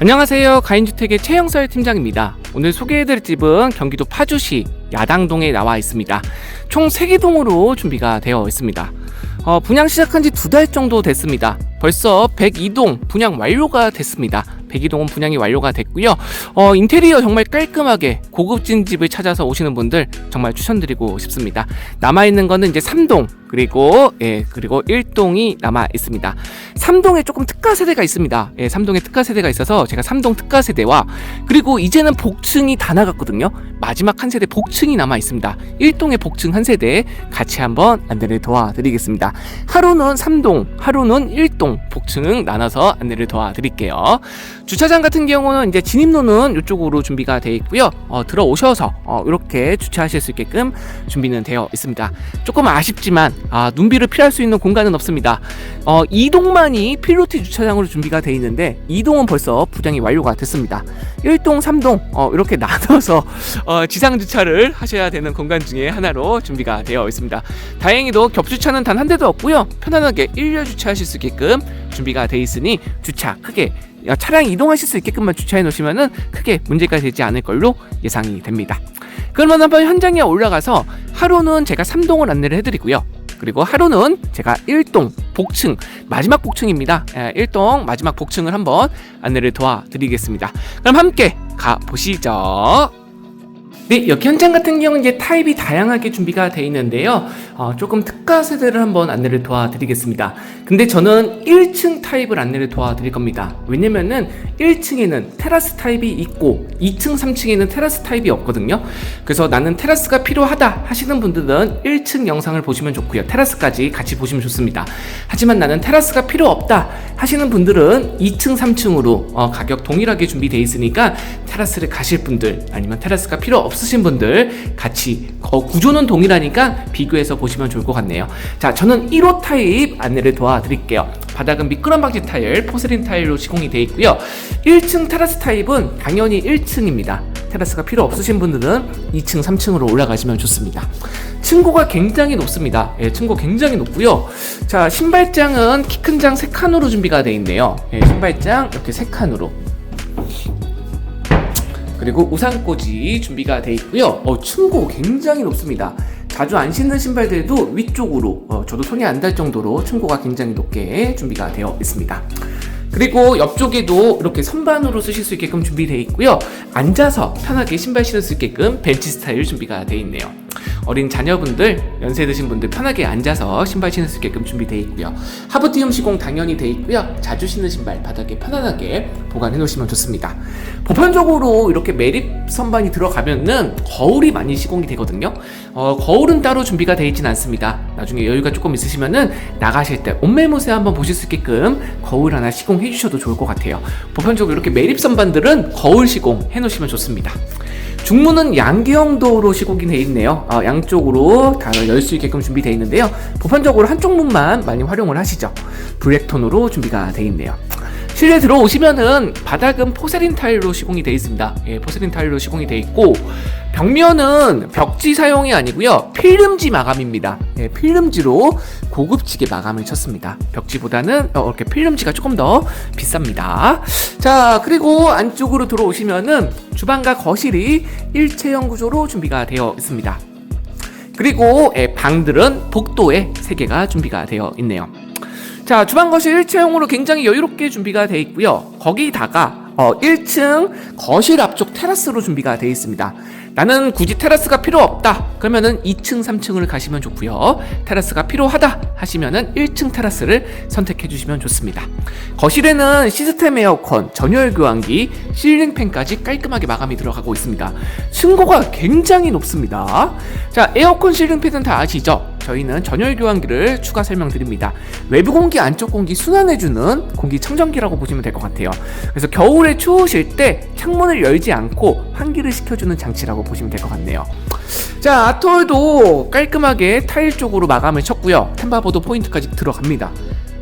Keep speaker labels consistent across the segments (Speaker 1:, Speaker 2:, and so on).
Speaker 1: 안녕하세요. 가인주택의 최영설 팀장입니다. 오늘 소개해드릴 집은 경기도 파주시 야당동에 나와 있습니다. 총 3개 동으로 준비가 되어 있습니다. 어, 분양 시작한 지 두 달 정도 됐습니다. 벌써 102동 분양 완료가 됐습니다. 102동은 분양이 완료가 됐고요. 어, 인테리어 정말 깔끔하게 고급진 집을 찾아서 오시는 분들 정말 추천드리고 싶습니다. 남아있는 거는 이제 3동 그리고 예 그리고 1동이 남아 있습니다. 3동에 조금 특가 세대가 있습니다. 예, 3동에 특가 세대가 있어서 제가 3동 특가 세대와 그리고 이제는 복층이 다 나갔거든요. 마지막 한 세대 복층이 남아 있습니다. 1동의 복층 한 세대 같이 한번 안내를 도와드리겠습니다. 하루는 3동, 하루는 1동 복층 나눠서 안내를 도와드릴게요. 주차장 같은 경우는 이제 진입로는 이쪽으로 준비가 되어 있고요. 어, 들어오셔서 어, 이렇게 주차하실 수 있게끔 준비는 되어 있습니다. 조금 아쉽지만 아, 눈비를 피할 수 있는 공간은 없습니다. 어, 2동만이 필로티 주차장으로 준비가 되어 있는데 2동은 벌써 부장이 완료가 됐습니다. 1동, 3동 어, 이렇게 나눠서 어, 지상 주차를 하셔야 되는 공간 중에 하나로 준비가 되어 있습니다. 다행히도 겹주차는 단 한 대도 없고요. 편안하게 일렬 주차하실 수 있게끔 준비가 되어 있으니 주차 크게 어, 차량 이동하실 수 있게끔만 주차해 놓으시면은 크게 문제가 되지 않을 걸로 예상이 됩니다. 그러면 한번 현장에 올라가서 하루는 제가 3동을 안내를 해드리고요. 그리고 하루는 제가 1동 복층 마지막 복층입니다. 예, 1동 마지막 복층을 한번 안내를 도와드리겠습니다. 그럼 함께 가 보시죠. 네, 여기 현장 같은 경우는 이제 타입이 다양하게 준비가 되어 있는데요. 어, 조금 특가 세대를 한번 안내를 도와드리겠습니다. 근데 저는 1층 타입을 안내를 도와드릴 겁니다. 왜냐면은 1층에는 테라스 타입이 있고 2층, 3층에는 테라스 타입이 없거든요. 그래서 나는 테라스가 필요하다 하시는 분들은 1층 영상을 보시면 좋고요. 테라스까지 같이 보시면 좋습니다. 하지만 나는 테라스가 필요 없다 하시는 분들은 2층, 3층으로 어, 가격 동일하게 준비되어 있으니까 테라스를 가실 분들 아니면 테라스가 필요 없 으신 분들 같이 어, 구조는 동일하니까 비교해서 보시면 좋을 것 같네요. 자, 저는 1호 타입 안내를 도와드릴게요. 바닥은 미끄럼 방지 타일, 포세린 타일로 시공이 되어 있고요. 1층 테라스 타입은 당연히 1층입니다. 테라스가 필요 없으신 분들은 2층, 3층으로 올라가시면 좋습니다. 층고가 굉장히 높습니다. 예, 층고 굉장히 높고요. 자, 신발장은 키 큰 장 3칸으로 준비가 되어 있네요. 예, 신발장 이렇게 3칸으로. 그리고 우산꽂이 준비가 되어 있고요. 어, 층고 굉장히 높습니다. 자주 안 신는 신발들도 위쪽으로 어, 저도 손이 안 닿을 정도로 층고가 굉장히 높게 준비가 되어 있습니다. 그리고 옆쪽에도 이렇게 선반으로 쓰실 수 있게끔 준비되어 있고요. 앉아서 편하게 신발 신을 수 있게끔 벤치 스타일 준비가 되어 있네요. 어린 자녀분들, 연세 드신 분들 편하게 앉아서 신발 신을 수 있게끔 준비되어 있고요. 하부티움 시공 당연히 되어 있고요. 자주 신는 신발 바닥에 편안하게 보관해 놓으시면 좋습니다. 보편적으로 이렇게 매립 선반이 들어가면은 거울이 많이 시공이 되거든요. 어, 거울은 따로 준비가 되어 있진 않습니다. 나중에 여유가 조금 있으시면은 나가실 때 옷매무새 한번 보실 수 있게끔 거울 하나 시공해 주셔도 좋을 것 같아요. 보편적으로 이렇게 매립 선반들은 거울 시공 해 놓으시면 좋습니다. 중문은 양기형도로 시공이 되어 있네요. 어, 양쪽으로 다 열 수 있게끔 준비되어 있는데요. 보편적으로 한쪽 문만 많이 활용을 하시죠. 블랙톤으로 준비가 되어 있네요. 실내 들어오시면은 바닥은 포세린 타일로 시공이 되어 있습니다. 예, 포세린 타일로 시공이 되어 있고 벽면은 벽지 사용이 아니고요 필름지 마감입니다. 예, 필름지로 고급지게 마감을 쳤습니다. 벽지보다는 어, 이렇게 필름지가 조금 더 비쌉니다. 자 그리고 안쪽으로 들어오시면은 주방과 거실이 일체형 구조로 준비가 되어 있습니다. 그리고 예, 방들은 복도에 3개가 준비가 되어 있네요. 자, 주방 거실 일체형으로 굉장히 여유롭게 준비가 되어 있고요. 거기다가 어, 1층 거실 앞쪽 테라스로 준비가 되어 있습니다. 나는 굳이 테라스가 필요 없다. 그러면은 2층, 3층을 가시면 좋고요. 테라스가 필요하다 하시면은 1층 테라스를 선택해 주시면 좋습니다. 거실에는 시스템 에어컨, 전열 교환기, 실링 팬까지 깔끔하게 마감이 들어가고 있습니다. 층고가 굉장히 높습니다. 자, 에어컨 실링 팬은 다 아시죠? 저희는 전열 교환기를 추가 설명드립니다. 외부 공기, 안쪽 공기 순환해주는 공기 청정기라고 보시면 될 것 같아요. 그래서 겨울에 추우실 때 창문을 열지 않고 환기를 시켜주는 장치라고 보시면 될 것 같네요. 자, 아톨도 깔끔하게 타일 쪽으로 마감을 쳤고요. 템바보드 포인트까지 들어갑니다.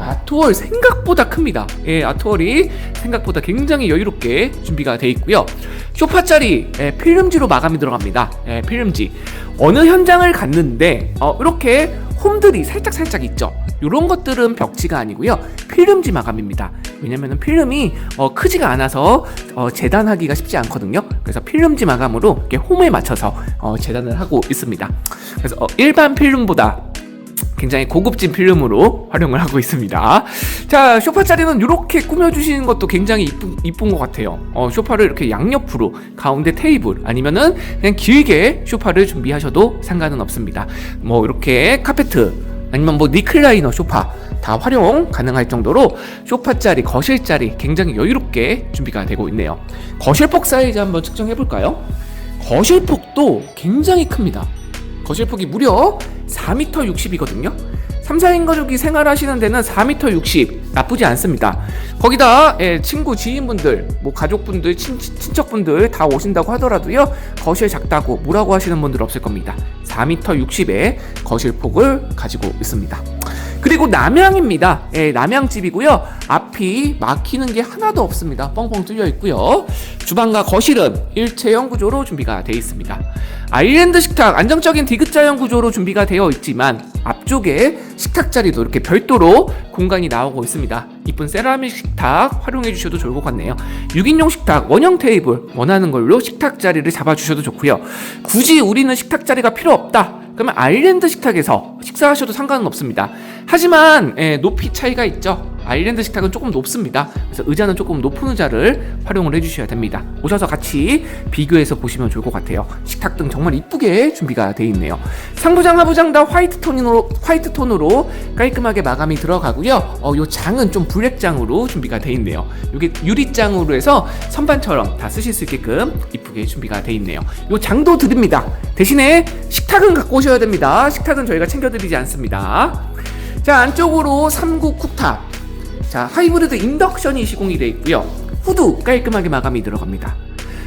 Speaker 1: 아트월 생각보다 큽니다. 예, 아트월이 생각보다 굉장히 여유롭게 준비가 되어 있고요. 쇼파 자리 예, 필름지로 마감이 들어갑니다. 예, 필름지. 어느 현장을 갔는데 어, 이렇게 홈들이 살짝 살짝 있죠. 이런 것들은 벽지가 아니고요 필름지 마감입니다. 왜냐면은 필름이 어, 크지가 않아서 어, 재단하기가 쉽지 않거든요. 그래서 필름지 마감으로 이렇게 홈에 맞춰서 어, 재단을 하고 있습니다. 그래서 어, 일반 필름보다 굉장히 고급진 필름으로 활용을 하고 있습니다. 자, 쇼파 자리는 이렇게 꾸며주시는 것도 굉장히 이쁜, 이쁜 것 같아요. 어, 쇼파를 이렇게 양옆으로 가운데 테이블 아니면은 그냥 길게 쇼파를 준비하셔도 상관은 없습니다. 뭐 이렇게 카페트 아니면 뭐 니클라이너 쇼파 다 활용 가능할 정도로 쇼파 자리, 거실 자리 굉장히 여유롭게 준비가 되고 있네요. 거실폭 사이즈 한번 측정해 볼까요? 거실폭도 굉장히 큽니다. 거실 폭이 무려 4m 60이거든요. 3, 4인 가족이 생활하시는 데는 4m 60 나쁘지 않습니다. 거기다 예, 친구, 지인분들, 뭐 가족분들, 친, 친척분들 다 오신다고 하더라도요. 거실 작다고 뭐라고 하시는 분들 없을 겁니다. 4m 60의 거실 폭을 가지고 있습니다. 그리고 남양입니다. 예, 남양집이고요. 앞이 막히는 게 하나도 없습니다. 뻥뻥 뚫려 있고요. 주방과 거실은 일체형 구조로 준비가 되어 있습니다. 아일랜드 식탁 안정적인 디귿자형 구조로 준비가 되어 있지만 앞쪽에 식탁 자리도 이렇게 별도로 공간이 나오고 있습니다. 이쁜 세라믹 식탁 활용해 주셔도 좋을 것 같네요. 6인용 식탁 원형 테이블 원하는 걸로 식탁 자리를 잡아 주셔도 좋고요. 굳이 우리는 식탁 자리가 필요 없다. 그러면 아일랜드 식탁에서 식사하셔도 상관은 없습니다. 하지만 예, 높이 차이가 있죠. 아일랜드 식탁은 조금 높습니다. 그래서 의자는 조금 높은 의자를 활용을 해주셔야 됩니다. 오셔서 같이 비교해서 보시면 좋을 것 같아요. 식탁 등 정말 이쁘게 준비가 되어 있네요. 상부장, 하부장 다 화이트 톤으로 화이트 톤으로 깔끔하게 마감이 들어가고요. 어, 요 장은 좀 블랙장으로 준비가 되어 있네요. 이게 유리장으로 해서 선반처럼 다 쓰실 수 있게끔 이쁘게 준비가 되어 있네요. 요 장도 드립니다. 대신에 식탁은 갖고 오셔야 됩니다. 식탁은 저희가 챙겨드리지 않습니다. 자 안쪽으로 3구 쿡탑. 자 하이브리드 인덕션이 시공이 되어 있고요. 후드 깔끔하게 마감이 들어갑니다.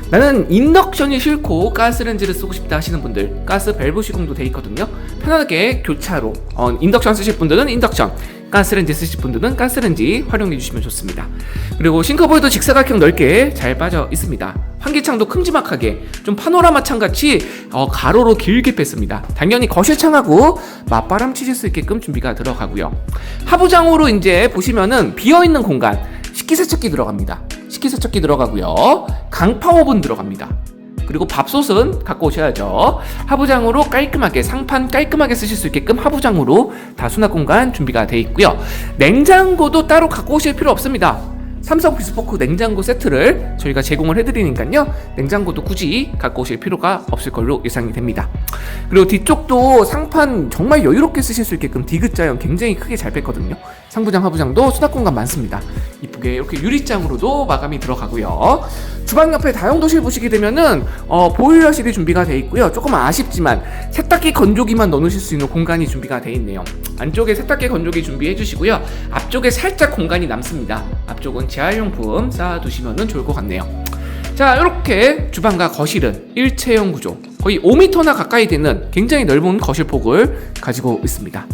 Speaker 1: 나는 인덕션이 싫고 가스렌지를 쓰고 싶다 하시는 분들 가스 밸브 시공도 되어 있거든요. 편하게 교차로 어, 인덕션 쓰실 분들은 인덕션 가스렌지 쓰실 분들은 가스렌지 활용해 주시면 좋습니다. 그리고 싱크볼도 직사각형 넓게 잘 빠져 있습니다. 환기창도 큼지막하게 좀 파노라마 창같이 어, 가로로 길게 뺐습니다. 당연히 거실창하고 맞바람 치실 수 있게끔 준비가 들어가고요. 하부장으로 이제 보시면은 비어있는 공간 식기세척기 들어갑니다. 식기세척기 들어가고요. 강파오븐 들어갑니다 그리고 밥솥은 갖고 오셔야죠. 하부장으로 깔끔하게 상판 깔끔하게 쓰실 수 있게끔 하부장으로 다 수납 공간 준비가 되어 있고요. 냉장고도 따로 갖고 오실 필요 없습니다. 삼성 비스포크 냉장고 세트를 저희가 제공을 해드리니까요. 냉장고도 굳이 갖고 오실 필요가 없을 걸로 예상이 됩니다. 그리고 뒤쪽도 상판 정말 여유롭게 쓰실 수 있게끔 디귿자형 굉장히 크게 잘 뺐거든요. 상부장, 하부장도 수납 공간 많습니다. 이쁘게 이렇게 유리장으로도 마감이 들어가고요. 주방 옆에 다용도실 보시게 되면은 어, 보일러실이 준비가 되어 있고요. 조금 아쉽지만 세탁기 건조기만 넣으실 수 있는 공간이 준비가 되어 있네요. 안쪽에 세탁기 건조기 준비해 주시고요. 앞쪽에 살짝 공간이 남습니다. 앞쪽은 재활용품 쌓아두시면 좋을 것 같네요. 자, 이렇게 주방과 거실은 일체형 구조, 거의 5m나 가까이 되는 굉장히 넓은 거실 폭을 가지고 있습니다.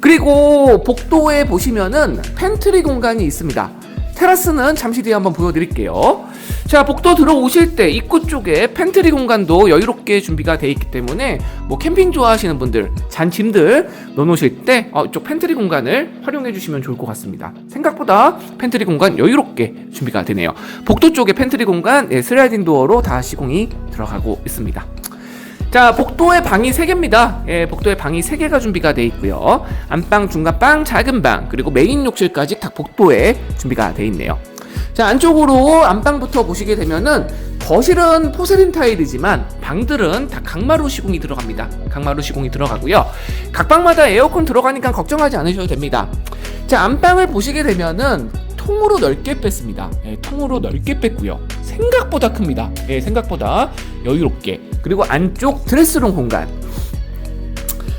Speaker 1: 그리고 복도에 보시면은 팬트리 공간이 있습니다. 테라스는 잠시 뒤에 한번 보여드릴게요. 자, 복도 들어오실 때 입구 쪽에 팬트리 공간도 여유롭게 준비가 되어 있기 때문에 뭐 캠핑 좋아하시는 분들, 잔짐들 넣어놓으실 때 어, 이쪽 팬트리 공간을 활용해 주시면 좋을 것 같습니다. 생각보다 팬트리 공간 여유롭게 준비가 되네요. 복도 쪽에 팬트리 공간 네, 슬라이딩 도어로 다 시공이 들어가고 있습니다. 자, 복도에 방이 3개입니다. 예, 복도에 방이 3개가 준비가 되어 있고요. 안방, 중간방, 작은 방, 그리고 메인 욕실까지 다 복도에 준비가 되어 있네요. 자, 안쪽으로 안방부터 보시게 되면은 거실은 포세린 타일이지만 방들은 다 강마루 시공이 들어갑니다. 강마루 시공이 들어가고요. 각 방마다 에어컨 들어가니까 걱정하지 않으셔도 됩니다. 자, 안방을 보시게 되면은 통으로 넓게 뺐습니다. 예, 통으로 넓게 뺐고요. 생각보다 큽니다. 예, 생각보다 여유롭게. 그리고 안쪽 드레스룸 공간.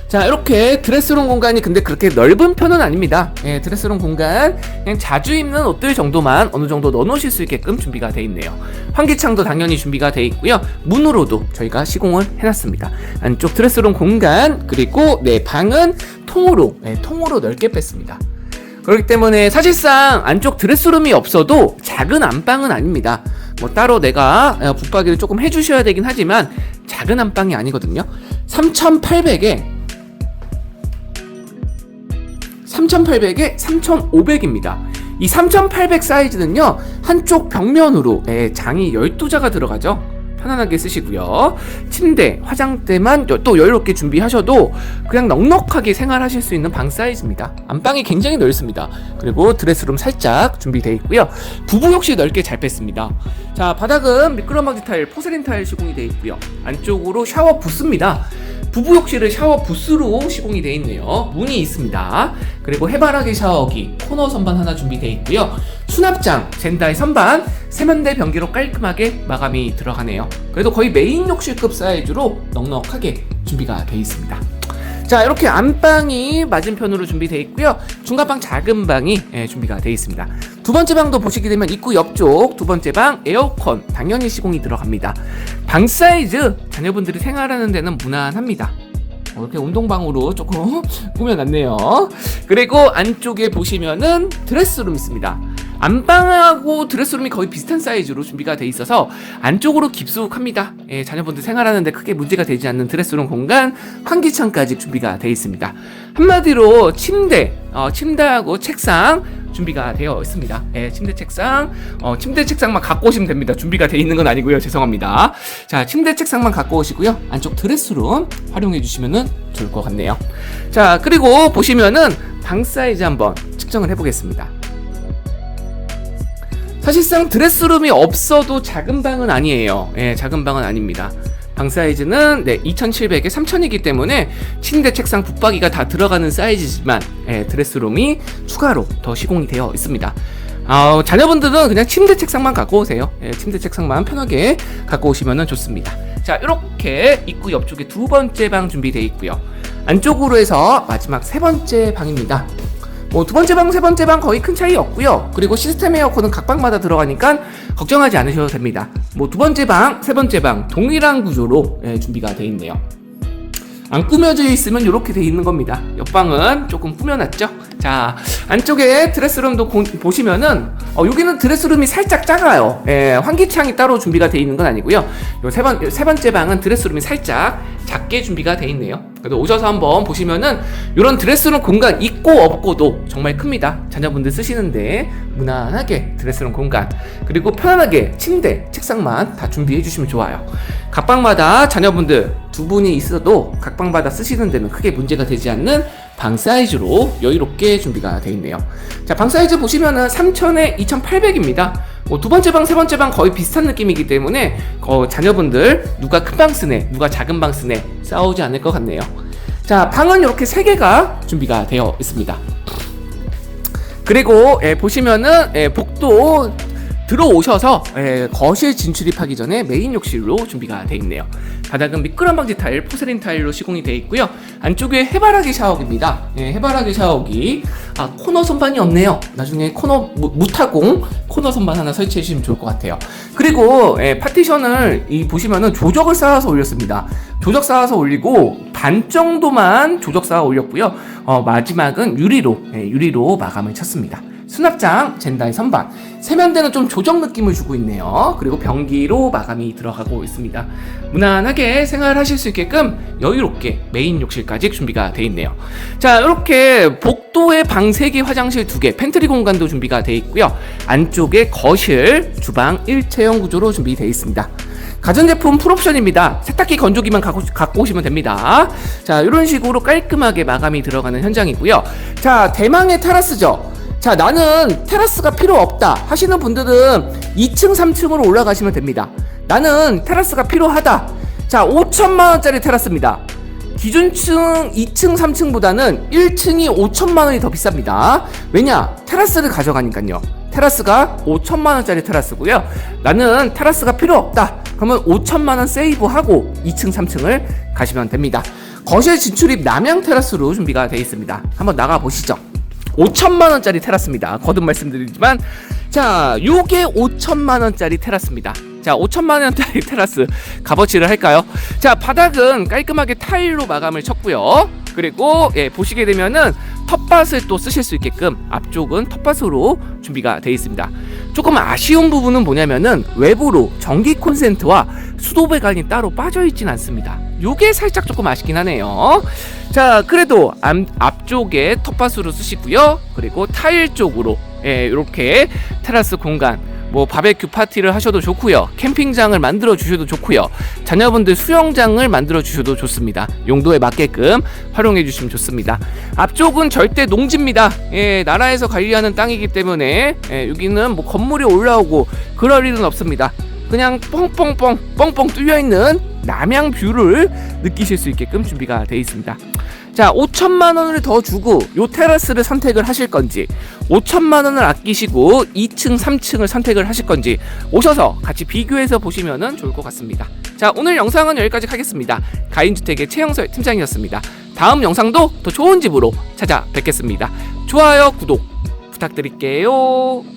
Speaker 1: 자 이렇게 드레스룸 공간이 근데 그렇게 넓은 편은 아닙니다. 예, 드레스룸 공간. 그냥 자주 입는 옷들 정도만 어느 정도 넣어 놓으실 수 있게끔 준비가 되어 있네요. 환기창도 당연히 준비가 되어 있고요. 문으로도 저희가 시공을 해 놨습니다. 안쪽 드레스룸 공간 그리고 네 방은 통으로 네, 통으로 넓게 뺐습니다. 그렇기 때문에 사실상 안쪽 드레스룸이 없어도 작은 안방은 아닙니다. 뭐 따로 내가 어, 붙박이를 조금 해주셔야 되긴 하지만 작은 안방이 아니거든요 3800에 3800에 3500입니다. 이 3800 사이즈는요, 한쪽 벽면으로 예, 장이 12자가 들어가죠. 편안하게 쓰시고요. 침대, 화장대만 여- 또 여유롭게 준비하셔도 그냥 넉넉하게 생활하실 수 있는 방 사이즈입니다. 안방이 굉장히 넓습니다. 그리고 드레스룸 살짝 준비되어 있고요. 부부 역시 넓게 잘 뺐습니다. 자, 바닥은 미끄럼막지 타일, 포세린 타일 시공이 되어 있고요. 안쪽으로 샤워 부스입니다. 부부 욕실은 샤워 부스로 시공이 되어 있네요. 문이 있습니다. 그리고 해바라기 샤워기, 코너 선반 하나 준비되어 있고요. 수납장, 젠다의 선반, 세면대 변기로 깔끔하게 마감이 들어가네요. 그래도 거의 메인 욕실급 사이즈로 넉넉하게 준비가 되어 있습니다. 자 이렇게 안방이 맞은편으로 준비되어 있고요 중간방 작은 방이 예, 준비가 되어 있습니다 두 번째 방도 보시게 되면 입구 옆쪽 두 번째 방 에어컨 당연히 시공이 들어갑니다 방 사이즈 자녀분들이 생활하는 데는 무난합니다 어, 이렇게 운동방으로 조금 꾸며놨네요 그리고 안쪽에 보시면은 드레스룸 있습니다 안방하고 드레스룸이 거의 비슷한 사이즈로 준비가 돼 있어서 안쪽으로 깊숙합니다. 예, 자녀분들 생활하는데 크게 문제가 되지 않는 드레스룸 공간, 환기창까지 준비가 돼 있습니다. 한마디로 침대, 어, 침대하고 책상 준비가 되어 있습니다. 예, 침대 책상, 어, 침대 책상만 갖고 오시면 됩니다. 준비가 돼 있는 건 아니고요. 죄송합니다. 자, 침대 책상만 갖고 오시고요. 안쪽 드레스룸 활용해 주시면 좋을 것 같네요. 자, 그리고 보시면은 방 사이즈 한번 측정을 해보겠습니다. 사실상 드레스룸이 없어도 작은 방은 아니에요. 예, 작은 방은 아닙니다. 방 사이즈는 네, 2700에 3000이기 때문에 침대, 책상, 붙박이가 다 들어가는 사이즈지만 예, 드레스룸이 추가로 더 시공이 되어 있습니다. 어, 자녀분들은 그냥 침대, 책상만 갖고 오세요. 예, 침대, 책상만 편하게 갖고 오시면 좋습니다. 자, 이렇게 입구 옆쪽에 두 번째 방 준비되어 있고요. 안쪽으로 해서 마지막 세 번째 방입니다. 뭐 두 번째 방, 세 번째 방 거의 큰 차이 없고요. 그리고 시스템 에어컨은 각 방마다 들어가니까 걱정하지 않으셔도 됩니다. 뭐 두 번째 방, 세 번째 방 동일한 구조로 예, 준비가 되어 있네요. 안 꾸며져 있으면 이렇게 돼 있는 겁니다. 옆방은 조금 꾸며놨죠. 자 안쪽에 드레스룸도 고- 보시면은 어, 여기는 드레스룸이 살짝 작아요. 예, 환기창이 따로 준비가 되어 있는 건 아니고요. 요세 번 세 번째 방은 드레스룸이 살짝 작게 준비가 되어 있네요. 그래도 오셔서 한번 보시면은 이런 드레스룸 공간 있고 없고도 정말 큽니다. 자녀분들 쓰시는데 무난하게 드레스룸 공간 그리고 편안하게 침대, 책상만 다 준비해 주시면 좋아요. 각 방마다 자녀분들 두 분이 있어도 각 방마다 쓰시는 데는 크게 문제가 되지 않는 방 사이즈로 여유롭게 준비가 되어 있네요. 자, 방 사이즈 보시면은 3000에 2800입니다. 뭐 두 번째 방, 세 번째 방 거의 비슷한 느낌이기 때문에 어, 자녀분들 누가 큰 방 쓰네, 누가 작은 방 쓰네 싸우지 않을 것 같네요. 자, 방은 이렇게 세 개가 준비가 되어 있습니다. 그리고 예, 보시면은 예, 복도 들어오셔서 예, 거실 진출입하기 전에 메인 욕실로 준비가 되어 있네요. 바닥은 미끄럼 방지 타일, 포세린 타일로 시공이 되어 있고요. 안쪽에 해바라기 샤워기입니다. 예, 해바라기 샤워기. 아 코너 선반이 없네요. 나중에 코너 무, 무타공 코너 선반 하나 설치해 주시면 좋을 것 같아요. 그리고 예, 파티션을 이 보시면은 조적을 쌓아서 올렸습니다. 조적 쌓아서 올리고 반 정도만 조적 쌓아 올렸고요. 어, 마지막은 유리로 예, 유리로 마감을 쳤습니다. 수납장, 젠다의 선반, 세면대는 좀 조정 느낌을 주고 있네요. 그리고 변기로 마감이 들어가고 있습니다. 무난하게 생활하실 수 있게끔 여유롭게 메인 욕실까지 준비가 되어 있네요. 자, 이렇게 복도에 방 3개, 화장실 2개, 팬트리 공간도 준비가 되어 있고요. 안쪽에 거실, 주방 일체형 구조로 준비되어 있습니다. 가전제품 풀옵션입니다. 세탁기 건조기만 갖고, 갖고 오시면 됩니다. 자, 이런 식으로 깔끔하게 마감이 들어가는 현장이고요. 자, 대망의 테라스죠. 자, 나는 테라스가 필요 없다 하시는 분들은 2층, 3층으로 올라가시면 됩니다. 나는 테라스가 필요하다. 자, 5천만 원짜리 테라스입니다. 기준층 2층, 3층보다는 1층이 5천만 원이 더 비쌉니다. 왜냐? 테라스를 가져가니까요. 테라스가 5천만 원짜리 테라스고요. 나는 테라스가 필요 없다. 그러면 5천만 원 세이브하고 2층, 3층을 가시면 됩니다. 거실 진출입 남양 테라스로 준비가 되어 있습니다. 한번 나가 보시죠. 5천만 원짜리 테라스입니다. 거듭 말씀드리지만 자, 요게 5천만 원짜리 테라스입니다. 자, 5천만 원짜리 테라스 값어치를 할까요? 자, 바닥은 깔끔하게 타일로 마감을 쳤고요. 그리고 예, 보시게 되면은 텃밭을 또 쓰실 수 있게끔 앞쪽은 텃밭으로 준비가 되어 있습니다. 조금 아쉬운 부분은 뭐냐면은 외부로 전기 콘센트와 수도 배관이 따로 빠져 있진 않습니다. 요게 살짝 조금 아쉽긴 하네요. 자, 그래도 앞, 앞쪽에 텃밭으로 쓰시고요. 그리고 타일 쪽으로 예, 이렇게 테라스 공간 뭐 바베큐 파티를 하셔도 좋고요. 캠핑장을 만들어 주셔도 좋고요. 자녀분들 수영장을 만들어 주셔도 좋습니다. 용도에 맞게끔 활용해 주시면 좋습니다. 앞쪽은 절대 농지입니다. 예, 나라에서 관리하는 땅이기 때문에 예, 여기는 뭐 건물이 올라오고 그럴 일은 없습니다. 그냥 뻥뻥뻥 뻥뻥 뚫려 있는 남양 뷰를 느끼실 수 있게끔 준비가 되어 있습니다. 자, 5천만 원을 더 주고 요 테라스를 선택을 하실 건지 5천만 원을 아끼시고 2층, 3층을 선택을 하실 건지 오셔서 같이 비교해서 보시면 좋을 것 같습니다. 자, 오늘 영상은 여기까지 하겠습니다. 가인주택의 최영설 팀장이었습니다. 다음 영상도 더 좋은 집으로 찾아뵙겠습니다. 좋아요, 구독 부탁드릴게요.